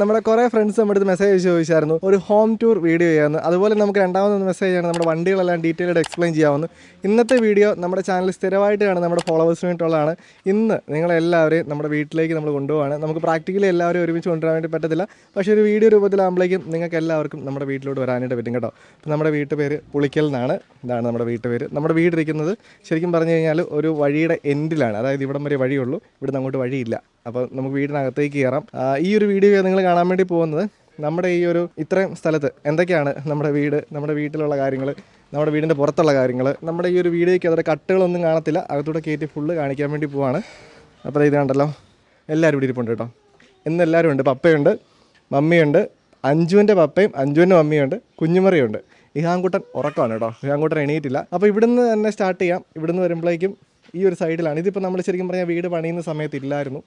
നമ്മുടെ കുറേ ഫ്രണ്ട്സ് നമ്മുടെ അടുത്ത് മെസ്സേജ് ചോദിച്ചായിരുന്നു ഒരു ഹോം ടൂർ വീഡിയോ ചെയ്യാമെന്ന് അതുപോലെ നമുക്ക് രണ്ടാമതൊന്ന് മെസ്സേജ് ആണ് നമ്മുടെ വണ്ടികളെല്ലാം ഡീറ്റെയിൽ ആയിട്ട് എക്സ്പ്ലെയിൻ ചെയ്യാമെന്ന് ഇന്നത്തെ വീഡിയോ നമ്മുടെ ചാനൽ സ്ഥിരമായിട്ട് കാണുന്ന നമ്മുടെ ഫോളോവേഴ്സിന് വേണ്ടിയിട്ടുള്ളതാണ്. ഇന്ന് നിങ്ങളെല്ലാവരെയും നമ്മുടെ വീട്ടിലേക്ക് നമ്മൾ കൊണ്ടുപോവാണ്. നമുക്ക് പ്രാക്ടിക്കലി എല്ലാവരും ഒരുമിച്ച് കൊണ്ടുവരാൻ വേണ്ടി പറ്റത്തില്ല. പക്ഷേ ഒരു വീഡിയോ രൂപത്തിലാകുമ്പോഴേക്കും നിങ്ങൾക്ക് എല്ലാവർക്കും നമ്മുടെ വീട്ടിലോട്ട് വരാനായിട്ട് പറ്റും കേട്ടോ. അപ്പോൾ നമ്മുടെ വീട്ടുപേര് പുളിക്കൽ എന്നാണ്. ഇതാണ് നമ്മുടെ വീട്ടുപേര്. നമ്മുടെ വീടിരിക്കുന്നത് ശരിക്കും പറഞ്ഞു കഴിഞ്ഞാൽ ഒരു വഴിയുടെ എൻഡിലാണ് അതായത് ഇവിടം വരെ വഴിയുള്ളൂ. ഇവിടുന്ന് അങ്ങോട്ട് വഴിയില്ല. അപ്പോൾ നമുക്ക് വീടിനകത്തേക്ക് കയറാം. ഈ ഒരു വീഡിയോ നിങ്ങൾ കാണാൻ വേണ്ടി പോകുന്നത് നമ്മുടെ ഈ ഒരു ഇത്രയും സ്ഥലത്ത് എന്തൊക്കെയാണ് നമ്മുടെ വീട് നമ്മുടെ വീട്ടിലുള്ള കാര്യങ്ങൾ നമ്മുടെ വീടിന്റെ പുറത്തുള്ള കാര്യങ്ങൾ നമ്മുടെ ഈ ഒരു വീഡിയോയ്ക്ക് അതോടെ കട്ടുകളൊന്നും കാണത്തില്ല. അകത്തൂടെ കയറ്റി ഫുള്ള് കാണിക്കാൻ വേണ്ടി പോവാണ്. അപ്പോൾ ഇത് കണ്ടല്ലോ. എല്ലാവരും ഇവിടെ ഇരിപ്പുണ്ട് കേട്ടോ. ഇന്ന് എല്ലാവരും ഉണ്ട്. പപ്പയുണ്ട് മമ്മിയുണ്ട് അഞ്ജുവിന്റെ പപ്പയും അഞ്ജുവിന്റെ മമ്മിയുണ്ട് കുഞ്ഞുമറിയുണ്ട്. ഇഹാൻകുട്ടൻ ഉറക്കമാണ് കേട്ടോ. ഇഹാൻകുട്ടൻ എണീറ്റില്ല. അപ്പോൾ ഇവിടുന്ന് തന്നെ സ്റ്റാർട്ട് ചെയ്യാം. ഇവിടുന്ന് വരുമ്പോഴേക്കും ഈ ഒരു സൈഡിലാണ് ഇതിപ്പോൾ നമ്മൾ ശരിക്കും പറഞ്ഞാൽ വീട് പണിയുന്ന സമയത്ത് ഇല്ലായിരുന്നു.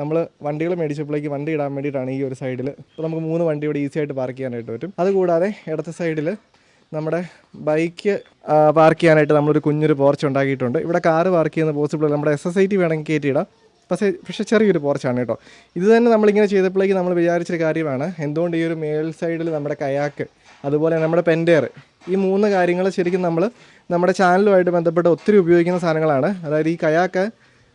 നമ്മൾ വണ്ടികൾ മേടിച്ചപ്പോഴേക്ക് വണ്ടി ഇടാൻ വേണ്ടിയിട്ടാണ് ഈ ഒരു സൈഡിൽ ഇപ്പോൾ നമുക്ക് മൂന്ന് വണ്ടി ഇവിടെ ഈസി ആയിട്ട് പാർക്ക് ചെയ്യാനായിട്ട് പറ്റും. അതുകൂടാതെ ഇടത്തെ സൈഡിൽ നമ്മുടെ ബൈക്ക് പാർക്ക് ചെയ്യാനായിട്ട് നമ്മളൊരു കുഞ്ഞൊരു പോർച്ച് ഉണ്ടാക്കിയിട്ടുണ്ട്. ഇവിടെ കാറ് പാർക്ക് ചെയ്യുന്ന പോസിബിൾ നമ്മുടെ എസ് എസ് ഐ ടി വേണമെങ്കിൽ കയറ്റിയിടാം പക്ഷേ പക്ഷേ ചെറിയൊരു പോർച്ചാണ് കേട്ടോ. ഇത് തന്നെ നമ്മളിങ്ങനെ ചെയ്തപ്പോഴേക്ക് നമ്മൾ വിചാരിച്ചൊരു കാര്യമാണ്. എന്തുകൊണ്ട് ഈ ഒരു മേൽ സൈഡിൽ നമ്മുടെ കയാക്ക് അതുപോലെ നമ്മുടെ പെൻഡെയർ ഈ മൂന്ന് കാര്യങ്ങൾ ശരിക്കും നമ്മൾ നമ്മുടെ ചാനലുമായിട്ട് ബന്ധപ്പെട്ട് ഒത്തിരി ഉപയോഗിക്കുന്ന സാധനങ്ങളാണ്. അതായത് ഈ കയാക്ക്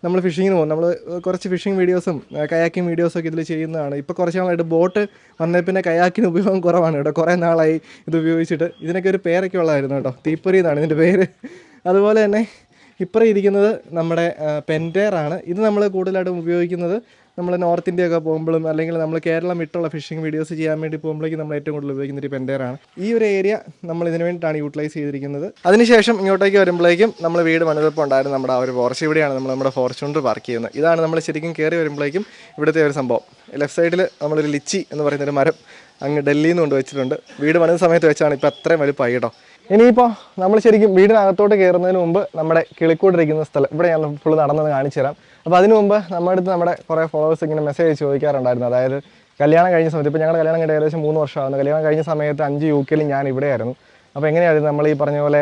നമ്മൾ ഫിഷിങ്ങിന് പോകും. നമ്മൾ കുറച്ച് ഫിഷിംഗ് വീഡിയോസും കയാക്കിംഗ് വീഡിയോസും ഒക്കെ ഇതിൽ ചെയ്യുന്നതാണ്. ഇപ്പോൾ കുറച്ച് നാളായിട്ട് ബോട്ട് വന്നേ പിന്നെ കയാക്കിന് ഉപയോഗം കുറവാണ് കേട്ടോ. കുറേ നാളായി ഇത് ഉപയോഗിച്ചിട്ട്. ഇതിനൊക്കെ ഒരു പേരൊക്കെ ഉള്ളതായിരുന്നു കേട്ടോ. തീപ്പൊരി എന്നാണ് ഇതിന്റെ പേര്. അതുപോലെ തന്നെ ഇപ്പുറം ഇരിക്കുന്നത് നമ്മുടെ പെന്റെയറാണ് ഇത് നമ്മൾ കൂടുതലായിട്ടും ഉപയോഗിക്കുന്നത് നമ്മൾ നോർത്ത് ഇന്ത്യ ഒക്കെ പോകുമ്പോഴും അല്ലെങ്കിൽ നമ്മൾ കേരളം വിട്ടുള്ള ഫിഷിംഗ് വീഡിയോസ് ചെയ്യാൻ വേണ്ടി പോകുമ്പോഴേക്കും നമ്മൾ ഏറ്റവും കൂടുതൽ ഉപയോഗിക്കുന്ന ഒരു പെൻഡേറാണ് ഈ ഒരു ഏരിയ നമ്മൾ ഇതിന് വേണ്ടിയിട്ടാണ് യൂട്ടിലൈസ് ചെയ്തിരിക്കുന്നത്. അതിനുശേഷം ഇങ്ങോട്ടേക്ക് വരുമ്പോഴേക്കും നമ്മൾ വീട് മനുതപ്പം ഉണ്ടായിരുന്നു നമ്മുടെ ആ ഒരു ഫോറസ്റ്റ് ഇവിടെയാണ് നമ്മൾ നമ്മുടെ ഫോർച്യൂണർ പാർക്ക് ചെയ്യുന്നത്. ഇതാണ് നമ്മൾ ശരിക്കും കയറി വരുമ്പോഴേക്കും ഇവിടുത്തെ ഒരു സംഭവം. ലെഫ്റ്റ് സൈഡിൽ നമ്മളൊരു ലിച്ചി എന്ന് പറയുന്നൊരു മരം അങ്ങ് ഡൽഹിയിൽ നിന്ന് കൊണ്ട് വെച്ചിട്ടുണ്ട്. വീട് പണിത സമയത്ത് വെച്ചാണ് ഇപ്പോൾ അത്രയും വലുപ്പമായി കേട്ടോ ഇനിയിപ്പോൾ നമ്മൾ ശരിക്കും വീടിനകത്തോട്ട് കയറുന്നതിന് മുമ്പ് നമ്മുടെ കിളിക്കൂടിരിക്കുന്ന സ്ഥലം. ഇവിടെ ഞാൻ ഫുള്ള് നടന്നത് കാണിച്ചു തരാം. അപ്പോൾ അതിന് മുമ്പ് നമ്മുടെ അടുത്ത് നമ്മുടെ കുറേ ഫോളോവേഴ്സ് ഇങ്ങനെ മെസ്സേജ് ചോദിക്കാറുണ്ടായിരുന്നു. അതായത് കല്യാണം കഴിഞ്ഞ സമയത്ത് ഇപ്പോൾ ഞങ്ങളുടെ കല്യാണം കഴിഞ്ഞ ഏകദേശം മൂന്ന് വർഷമാകുന്നു. കല്യാണം കഴിഞ്ഞ സമയത്ത് അഞ്ച് യു കെയിൽ ഞാൻ ഇവിടെയായിരുന്നു. അപ്പോൾ എങ്ങനെയായിരുന്നു നമ്മൾ ഈ പറഞ്ഞ പോലെ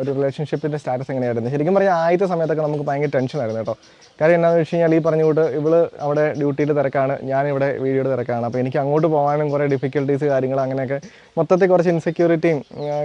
ഒരു റിലേഷൻഷിപ്പിന്റെ സ്റ്റാറ്റസ് എങ്ങനെയായിരുന്നു? ശരിക്കും പറഞ്ഞാൽ ആദ്യത്തെ സമയത്തൊക്കെ നമുക്ക് ഭയങ്കര ടെൻഷനായിരുന്നു കേട്ടോ. കാര്യം എന്താണെന്ന് വെച്ച് കഴിഞ്ഞാൽ ഈ പറഞ്ഞു കൂട്ട് ഇവൾ അവിടെ ഡ്യൂട്ടിയിൽ തിരക്കാണ് ഞാനിവിടെ വീഡിയോയുടെ തിരക്കാണ്. അപ്പോൾ എനിക്ക് അങ്ങോട്ട് പോകാനും കുറേ ഡിഫിക്കൽട്ടീസ് കാര്യങ്ങൾ അങ്ങനെയൊക്കെ മൊത്തത്തിൽ കുറച്ച് ഇൻസെക്യൂരിറ്റിയും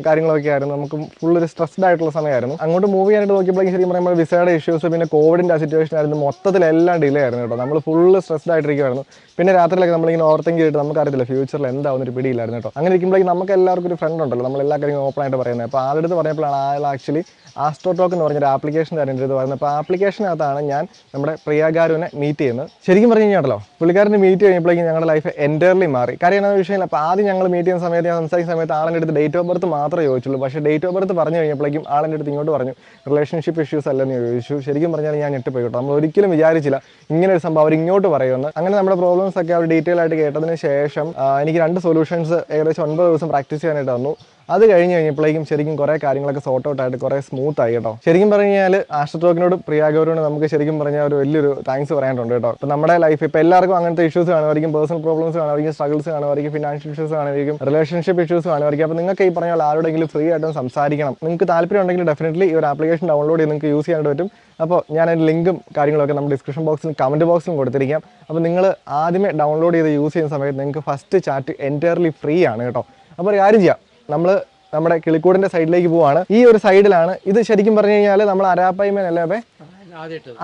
കാര്യങ്ങളൊക്കെ ആയിരുന്നു. നമുക്ക് ഫുൾ ഒരു സ്ട്രെസ്ഡ് ആയിട്ടുള്ള സമയമായിരുന്നു. അങ്ങോട്ട് മൂവ് ചെയ്യാനായിട്ട് നോക്കിയപ്പോഴേക്കും ശരിക്കും പറയുമ്പോൾ വിസയുടെ ഇഷ്യൂസ് പിന്നെ കോവിഡിന്റെ ആ സിറ്റുവേഷൻ ആയിരുന്നു. മൊത്തത്തിലെല്ലാം ഡിലേ ആയിരുന്നു കേട്ടോ. നമ്മൾ ഫുള്ള് സ്ട്രെസ്ഡ് ആയിട്ടിരിക്കുമായിരുന്നു പിന്നെ രാത്രിയിലൊക്കെ നമ്മളിങ്ങനെ ഓർത്തിങ് ചെയ്തിട്ട് നമുക്കറിയത്തില്ല ഫ്യൂച്ചറിൽ എന്താവുന്ന ഒരു പിടിയില്ലായിരുന്നു കേട്ടോ. അങ്ങനെ ഇരിക്കുമ്പോഴേക്കും നമുക്ക് എല്ലാവർക്കും ഒരു ഫ്രണ്ട് ഉണ്ടല്ലോ നമ്മൾ എല്ലാ കാര്യങ്ങളും ഓപ്പൺ ആയിട്ട് പറയുന്നത്. അപ്പോൾ ആളുടെ പറഞ്ഞപ്പോഴാണ് ആൾ ആക്ച്വലി ആസ്ട്രോ ടോക്ക് എന്ന് പറഞ്ഞൊരു ആപ്ലിക്കേഷൻ തരേണ്ടത് പറയുന്നത്. അപ്പോൾ ആപ്ലിക്കേഷനകത്താണ് ഞാൻ നമ്മുടെ പ്രിയാഗാരുവിനെ മീറ്റ് ചെയ്യുന്നത്. ശരിക്കും പറഞ്ഞു കഴിഞ്ഞാൽ പുള്ളിക്കാരനെ മീറ്റ് കഴിഞ്ഞപ്പോഴേക്കും ഞങ്ങളുടെ ലൈഫ് എന്റയർലി മാറി. കാര്യം എന്താ വിഷയമില്ല അപ്പോൾ ആദ്യം ഞങ്ങൾ മീറ്റ് ചെയ്യുന്ന സമയത്ത് ഞാൻ സംസാരിക്കുന്ന സമയത്ത് ആളിന്റെ അടുത്ത് ഡേറ്റ് ഓഫ് ബർത്ത് മാത്രമേ ചോദിച്ചുള്ളൂ. പക്ഷേ ഡേറ്റ് ഓഫ് ബർത്ത് പറഞ്ഞു കഴിഞ്ഞപ്പോഴേക്കും ആളിന്റെ അടുത്ത് ഇങ്ങോട്ട് പറഞ്ഞു റിലേഷൻഷിപ്പ് ഇഷ്യൂസ് അല്ലെന്ന് ചോദിച്ചു. ശരിക്കും പറഞ്ഞാൽ ഞാൻ ഞെട്ടിപ്പോയി കേട്ടോ നമ്മൾ ഒരിക്കലും വിചാരിച്ചില്ല ഇങ്ങനെ ഒരു സംഭവം അവർ ഇങ്ങോട്ട് പറയുമെന്ന്. അങ്ങനെ നമ്മുടെ പ്രോബ്ലംസ് ഒക്കെ അവർ ഡീറ്റെയിൽ ആയിട്ട് കേട്ടതിന് ശേഷം എനിക്ക് രണ്ട് സൊല്യൂഷൻസ് ഏകദേശം ഒൻപത് ദിവസം പ്രാക്ടീസ് ചെയ്യാനായിട്ട് തന്നു. അത് കഴിഞ്ഞ് കഴിഞ്ഞപ്പോഴേക്കും ശരിക്കും കുറേ കാര്യങ്ങളൊക്കെ സോർട്ട് ഔട്ട് ആയിട്ട് കുറേ സ്മൂത്ത് ആയി കേട്ടോ. ശരിക്കും പറഞ്ഞു കഴിഞ്ഞാൽ ആഷ്ട്രോക്കിനോട് പ്രിയാഗവരോട് നമുക്ക് ശരിക്കും പറഞ്ഞാൽ ഒരു വലിയൊരു താങ്ക്സ് പറയാനുണ്ട് കേട്ടോ. ഇപ്പം നമ്മുടെ ലൈഫ് ഇപ്പോൾ എല്ലാവർക്കും അങ്ങനത്തെ ഇഷ്യൂസ് കാണുമായിരിക്കും പേഴ്സണൽ പ്രോബ്ലംസ് കാണുമായിരിക്കും സ്ട്രഗിൾസ് കാണുമായിരിക്കും ഫിനാൻഷ്യൽ ഇഷ്യൂസ് കാണുമായിരിക്കും റിലേഷൻഷിപ്പ് ഇഷ്യൂസ് കാണുമായിരിക്കും. അപ്പോൾ നിങ്ങൾക്ക് ഈ പറഞ്ഞ പോലെ ആരോടെങ്കിലും ഫ്രീ ആയിട്ടും സംസാരിക്കണം. നിങ്ങൾക്ക് താല്പര്യം ഉണ്ടെങ്കിൽ ഡെഫിനറ്റ്ലി ഈ ഒരു ആപ്ലിക്കേഷൻ ഡൗൺലോഡ് ചെയ്ത് നിങ്ങൾക്ക് യൂസ് ചെയ്യാനായിട്ട് പറ്റും. അപ്പോൾ ഞാൻ അതിന്റെ ലിങ്കും കാര്യങ്ങളൊക്കെ നമ്മുടെ ഡിസ്ക്രിപ്ഷൻ ബോക്സിലും കമന്റ് ബോക്സിലും കൊടുത്തിരിക്കാം. അപ്പോൾ നിങ്ങൾ ആദ്യമേ ഡൗൺലോഡ് ചെയ്ത് യൂസ് ചെയ്യുന്ന സമയത്ത് നിങ്ങൾക്ക് ഫസ്റ്റ് ചാറ്റ് എന്റയർലി ഫ്രീ ആണ് കേട്ടോ. അപ്പോൾ ഒരു കാര്യം ചെയ്യാം. നമ്മൾ നമ്മുടെ കിളിക്കൂടിന്റെ സൈഡിലേക്ക് പോവാണ്. ഈ ഒരു സൈഡിലാണ്. ഇത് ശരിക്കും പറഞ്ഞു കഴിഞ്ഞാൽ നമ്മൾ അരാപ്പായ്മേനല്ലേ അപ്പേ?